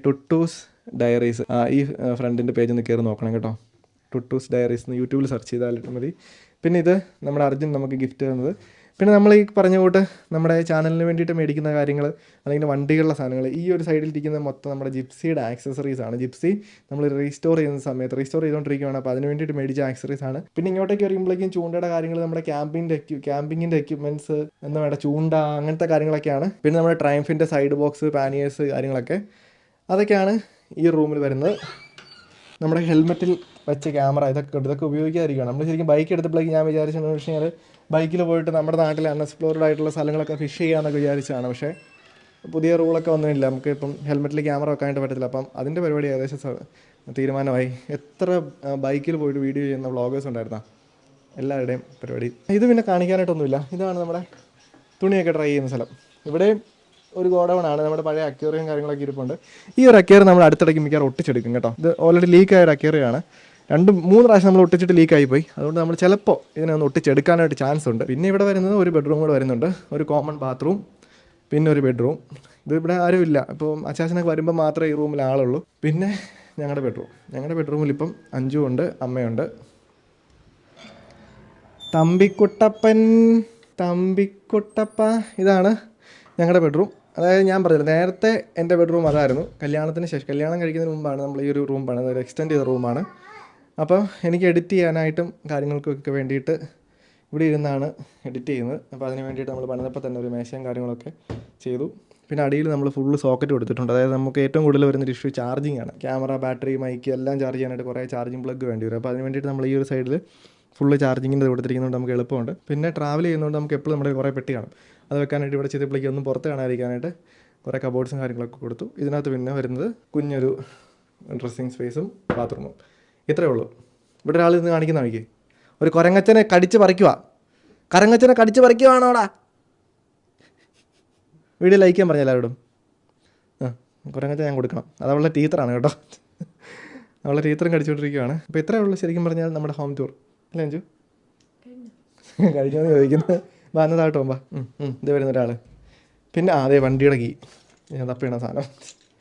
ടുട്ടൂസ് ഡയറീസ് ഈ ഫ്രണ്ടിന്റെ പേജ് ഒന്ന് കയറി നോക്കണം കേട്ടോ. ടുട്ടൂസ് ഡയറീസ് എന്ന് യൂട്യൂബിൽ സെർച്ച് ചെയ്താലിട്ട് മതി. പിന്നെ ഇത് നമ്മുടെ അർജുൻ നമുക്ക് ഗിഫ്റ്റ് തന്നത്. പിന്നെ നമ്മൾ ഈ പറഞ്ഞ കൂട്ട് നമ്മുടെ ചാനലിന് വേണ്ടിയിട്ട് മേടിക്കുന്ന കാര്യങ്ങൾ അല്ലെങ്കിൽ വണ്ടികളുടെ സാധനങ്ങൾ ഈ ഒരു സൈഡിൽ ഇരിക്കുന്ന മൊത്തം നമ്മുടെ ജിപ്സിയുടെ ആക്സസറീസ് ആണ്. ജിപ്സി നമ്മൾ റീസ്റ്റോർ ചെയ്യുന്ന സമയത്ത് റീസ്റ്റോർ ചെയ്തുകൊണ്ടിരിക്കുകയാണ് അപ്പോൾ അതിന് വേണ്ടിയിട്ട് മേടിച്ച ആക്സസറീസ് ആണ്. പിന്നെ ഇങ്ങോട്ടേക്ക് വരുമ്പോഴേക്കും ചൂണ്ടയുടെ കാര്യങ്ങൾ നമ്മുടെ ക്യാമ്പിന്റെ ക്യാമ്പിങ്ങിന്റെ എക്യുപ്മെന്റ്സ് എന്താ വേണ്ട ചൂണ്ട അങ്ങനത്തെ കാര്യങ്ങളൊക്കെയാണ്. പിന്നെ നമ്മുടെ ട്രയംഫിന്റെ സൈഡ് ബോക്സ് പാനിയേഴ്സ് കാര്യങ്ങളൊക്കെ. അതൊക്കെയാണ് ഈ റൂമിൽ വരുന്നത്. നമ്മുടെ ഹെൽമെറ്റിൽ വെച്ച ക്യാമറ ഇതൊക്കെ ഇതൊക്കെ ഉപയോഗിക്കാതിരിക്കുകയാണ് നമ്മൾ ശരിക്കും ബൈക്ക് എടുത്തപ്പോഴേക്ക് ഞാൻ വിചാരിച്ചെന്ന് വെച്ച് കഴിഞ്ഞാൽ ബൈക്കിൽ പോയിട്ട് നമ്മുടെ നാട്ടിൽ അൺഎക്സ്പ്ലോർഡ് ആയിട്ടുള്ള സ്ഥലങ്ങളൊക്കെ ഫിഷ് ചെയ്യാമെന്നൊക്കെ വിചാരിച്ചതാണ്. പക്ഷേ പുതിയ റൂളൊക്കെ ഒന്നുമില്ല നമുക്ക് ഇപ്പം ഹെൽമെറ്റിൽ ക്യാമറ വെക്കാനായിട്ട് പറ്റത്തില്ല. അപ്പം അതിന്റെ പരിപാടി ഏകദേശം തീരുമാനമായി. എത്ര ബൈക്കിൽ പോയിട്ട് വീഡിയോ ചെയ്യുന്ന വ്ളോഗേഴ്സ് ഉണ്ടായിരുന്ന? എല്ലാവരുടെയും പരിപാടി. ഇത് പിന്നെ കാണിക്കാനായിട്ടൊന്നുമില്ല. ഇതാണ് നമ്മുടെ തുണിയൊക്കെ ട്രൈ ചെയ്യുന്ന സ്ഥലം. ഇവിടെ ഒരു ഗോഡൗൺ നമ്മുടെ പഴയ അക്വേറിയം കാര്യങ്ങളൊക്കെ ഇരിപ്പുണ്ട്. ഈ ഒരു അക്വേറിയം നമ്മൾ അടുത്തിടയ്ക്ക് മിക്കവാറും ഒട്ടിച്ചെടുക്കും കേട്ടോ. ഇത് ഓൾറെഡി ലീക്ക് ആയ ഒരു അക്വേറിയമാണ്. രണ്ട് മൂന്ന് പ്രാവശ്യം നമ്മൾ ഒട്ടിച്ചിട്ട് ലീക്ക് ആയി പോയി. അതുകൊണ്ട് നമ്മൾ ചിലപ്പോൾ ഇതിനെ ഒന്ന് ഒട്ടിച്ചെടുക്കാനായിട്ട് ചാൻസ് ഉണ്ട്. പിന്നെ ഇവിടെ വരുന്നത് ഒരു ബെഡ്റൂം കൂടെ വരുന്നുണ്ട്. ഒരു കോമൺ ബാത്റൂം പിന്നെ ഒരു ബെഡ്റൂം ഇത് ഇവിടെ ആരുമില്ല ഇപ്പോൾ അച്ചാച്ചനൊക്കെ വരുമ്പോൾ മാത്രമേ ഈ റൂമിൽ ആളുള്ളൂ. പിന്നെ ഞങ്ങളുടെ ബെഡ്റൂം ഞങ്ങളുടെ ബെഡ്റൂമിൽ ഇപ്പം അഞ്ചു ഉണ്ട് അമ്മയുണ്ട്. തമ്പിക്കുട്ടപ്പൻ തമ്പിക്കുട്ടപ്പ ഇതാണ് ഞങ്ങളുടെ ബെഡ്റൂം അതായത് ഞാൻ പറഞ്ഞില്ല നേരത്തെ എന്റെ ബെഡ്റൂം അതായിരുന്നു. കല്യാണത്തിന് ശേഷം കല്യാണം കഴിക്കുന്നതിന് മുമ്പാണ് നമ്മൾ ഈ ഒരു റൂം പണിത് ഒരു എക്സ്റ്റെൻഡ് ചെയ്ത റൂമാണ് അപ്പം എനിക്ക് എഡിറ്റ് ചെയ്യാനായിട്ടും കാര്യങ്ങൾക്കൊക്കെ വേണ്ടിയിട്ട് ഇവിടെ ഇരുന്നാണ് എഡിറ്റ് ചെയ്യുന്നത്. അപ്പോൾ അതിന് വേണ്ടിയിട്ട് നമ്മൾ പണിതപ്പോൾ തന്നെ ഒരു മേശയും കാര്യങ്ങളൊക്കെ ചെയ്തു. പിന്നെ അടിയിൽ നമ്മൾ ഫുള്ള് സോക്കറ്റ് കൊടുത്തിട്ടുണ്ട്. അതായത് നമുക്ക് ഏറ്റവും കൂടുതൽ വരുന്ന ഇഷ്യൂ ചാർജിങ് ആണ്. ക്യാമറ ബാറ്ററി മൈക്ക് എല്ലാം ചാർജ് ചെയ്യാനായിട്ട് കുറേ ചാർജിങ് പ്ലഗ് വേണ്ടി വരും. അപ്പോൾ അതിന് വേണ്ടിയിട്ട് നമ്മൾ ഈ ഒരു സൈഡിൽ ഫുള്ള് ചാർജിങ്ങിന്റെ കൊടുത്തിരിക്കുന്നതുകൊണ്ട് നമുക്ക് എളുപ്പമുണ്ട്. പിന്നെ ട്രാവൽ ചെയ്യുന്നതുകൊണ്ട് നമുക്ക് എപ്പോഴും നമ്മുടെ കുറേ പെട്ടി കാണും. അത് വെക്കാനായിട്ട് ഇവിടെ ചെയ്തപ്പോഴേക്കും ഒന്നും പുറത്ത് കാണാതിരിക്കാനായിട്ട് കുറേ കബോർഡ്സും കാര്യങ്ങളൊക്കെ കൊടുത്തു. ഇതിനകത്ത് പിന്നെ വരുന്നത് കുഞ്ഞൊരു ഡ്രസ്സിങ് സ്പേസും ബാത്റൂമും ഇത്രയേ ഉള്ളൂ. ഇവിടെ ഒരാൾ ഇന്ന് കാണിക്കുന്ന വഴിക്ക്. ഒരു കൊരങ്ങച്ചനെ കടിച്ച് പറിക്കുക കരങ്ങച്ചനെ കടിച്ച് പറിക്കുവാണോടാ? വീഡിയോ ലൈക്ക് ചെയ്യാൻ പറഞ്ഞ എല്ലാവരോടും. ആ കുരങ്ങച്ച ഞാൻ കൊടുക്കണം. അത് അവളുടെ ടീച്ചറാണ് കേട്ടോ. അവളുടെ ടീച്ചറും കടിച്ചുകൊണ്ടിരിക്കുകയാണ് അപ്പോൾ ഇത്രയേ ഉള്ളൂ ശരിക്കും പറഞ്ഞാൽ നമ്മുടെ ഹോം ടൂർ അല്ലേ അഞ്ചു കഴിഞ്ഞു. ചോദിക്കുന്നത് വാ ഉം, ഉം, ഇത് വരുന്ന ഒരാൾ പിന്നെ ആ അതെ വണ്ടിയുടെ കീ. ഞാൻ തപ്പിയണ സാധനം.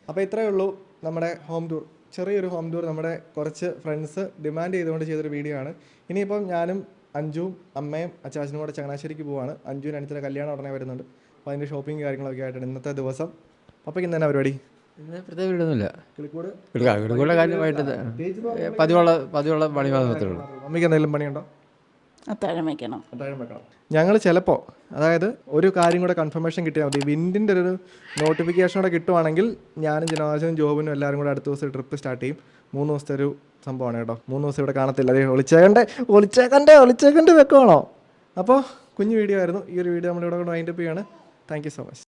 അപ്പോൾ ഇത്രയേ ഉള്ളൂ നമ്മുടെ ഹോം ടൂർ. ചെറിയൊരു ഹോം ടൂർ. നമ്മുടെ കുറച്ച് ഫ്രണ്ട്സ് ഡിമാൻഡ് ചെയ്തുകൊണ്ട് ചെയ്തൊരു വീഡിയോ ആണ്. ഇനിയിപ്പം ഞാനും അഞ്ജുവും അമ്മയും അച്ചാച്ചനും കൂടെ ചങ്ങനാശ്ശേരിക്ക് പോവാണ്. അഞ്ജുവിന് അനിയത്തിന്റെ കല്യാണം ഉടനെ വരുന്നുണ്ട്. അപ്പോൾ അതിന്റെ ഷോപ്പിംഗ് കാര്യങ്ങളൊക്കെ ആയിട്ടാണ് ഇന്നത്തെ ദിവസം. പപ്പയ്ക്ക് ഇന്ന് തന്നെ പരിപാടി? ഇന്ന് പ്രത്യേക വീടൊന്നുമില്ല കിളിക്കൂട്? കിടക്കൂടെ കാര്യമായിട്ട് പതിവുള്ള പതിവുള്ള പണി മാത്രമേ ഉള്ളൂ അമ്മയ്ക്ക് എന്തെങ്കിലും പണിയുണ്ടോ? അത്താഴം വെക്കണം. അത്താഴം വെക്കണം. ഞങ്ങൾ ചിലപ്പോൾ അതായത് ഒരു കാര്യം കൂടെ കൺഫർമേഷൻ കിട്ടിയാൽ മതി. വിൻഡിന്റെ ഒരു നോട്ടിഫിക്കേഷൻ കൂടെ കിട്ടുവാണെങ്കിൽ ഞാനും ജനവാസനും ജോബിനും എല്ലാവരും കൂടെ അടുത്ത ദിവസം ട്രിപ്പ് സ്റ്റാർട്ട് ചെയ്യും. മൂന്ന് ദിവസത്തെ ഒരു സംഭവമാണ് കേട്ടോ. മൂന്ന് ദിവസം ഇവിടെ കാണത്തില്ല. അതെ ഒളിച്ചേക്കണ്ടേ ഒളിച്ചേക്കണ്ടേ ഒളിച്ചേക്കണ്ടേ വെക്കുവാണോ? അപ്പോൾ കുഞ്ഞു വീഡിയോ ആയിരുന്നു. ഈ ഒരു വീഡിയോ നമ്മളിവിടെ കൊണ്ട് വൈൻഡപ്പ് ചെയ്യാണ്. Thank you so much